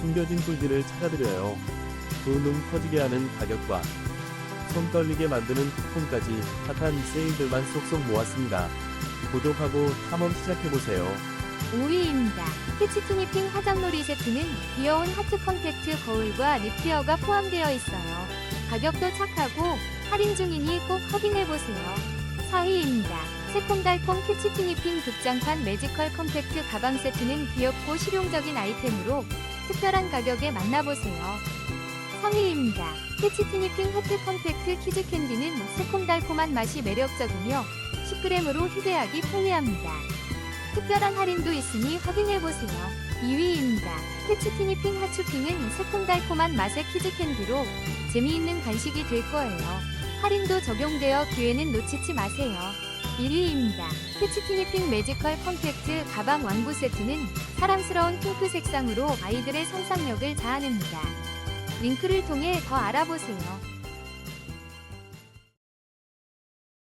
숨겨진 꿀들을 찾아드려요. 두눈 터지게 하는 가격과 손 떨리게 만드는 쿠폰까지 핫한 세일들만 쏙쏙 모았습니다. 구독하고 탐험 시작해보세요. 5위입니다. 캐치티니핑 화장놀이 세트는 귀여운 하트 컴팩트 거울과 립케어가 포함되어 있어요. 가격도 착하고 할인 중이니 꼭 확인해보세요. 4위입니다. 새콤달콤 캐치티니핑 극장판 매지컬 컴팩트 가방 세트는 귀엽고 실용적인 아이템으로 특별한 가격에 만나보세요. 3위입니다. 캐치티니핑 하트 컴팩트 키즈 캔디는 새콤달콤한 맛이 매력적이며 10g으로 휴대하기 편리합니다. 특별한 할인도 있으니 확인해보세요. 2위입니다. 캐치티니핑 하츄핑은 새콤달콤한 맛의 키즈 캔디로 재미있는 간식이 될 거예요. 할인도 적용되어 기회는 놓치지 마세요. 1위입니다. 캐치티니핑 매지컬 컴팩트 가방 왕부 세트는 사랑스러운 핑크 색상으로 아이들의 상상력을 자아냅니다. 링크를 통해 더 알아보세요.